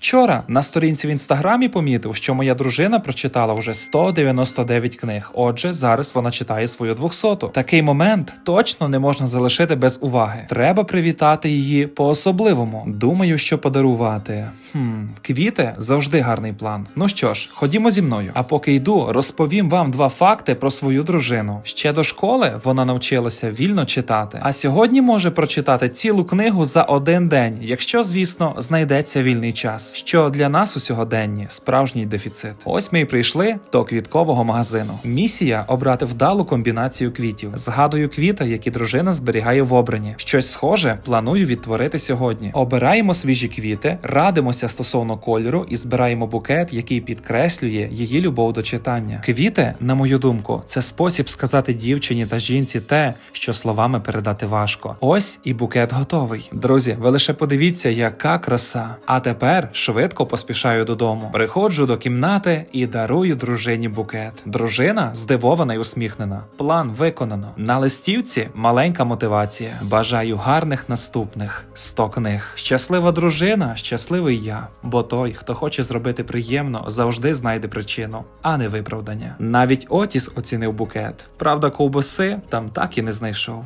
Вчора на сторінці в інстаграмі помітив, що моя дружина прочитала вже 199 книг. Отже, зараз вона читає свою 200. Такий момент точно не можна залишити без уваги. Треба привітати її по-особливому. Думаю, що подарувати. Хм, квіти завжди гарний план. Ну що ж, ходімо зі мною. А поки йду, розповім вам два факти про свою дружину. Ще до школи вона навчилася вільно читати, а сьогодні може прочитати цілу книгу за один день, якщо, звісно, знайдеться вільний час, що для нас у сьогоденні справжній дефіцит. Ось ми й прийшли до квіткового магазину. Місія обрати вдалу комбінацію квітів. Згадую квіти, які дружина зберігає в обрані. Щось схоже планую відтворити сьогодні. Обираємо свіжі квіти, радимося стосовно кольору і збираємо букет, який підкреслює її любов до читання. Квіти, на мою думку, це спосіб сказати дівчині та жінці те, що словами передати важко. Ось і букет готовий. Друзі, ви лише подивіться, яка краса. А тепер швидко поспішаю додому. Приходжу до кімнати і дарую дружині букет. Дружина здивована й усміхнена. План виконано. На листівці маленька мотивація. Бажаю гарних наступних 100 книг. Щаслива дружина, щасливий я. Бо той, хто хоче зробити приємно, завжди знайде причину, а не виправдання. Навіть Отіс оцінив букет. Правда, ковбаси там так і не знайшов.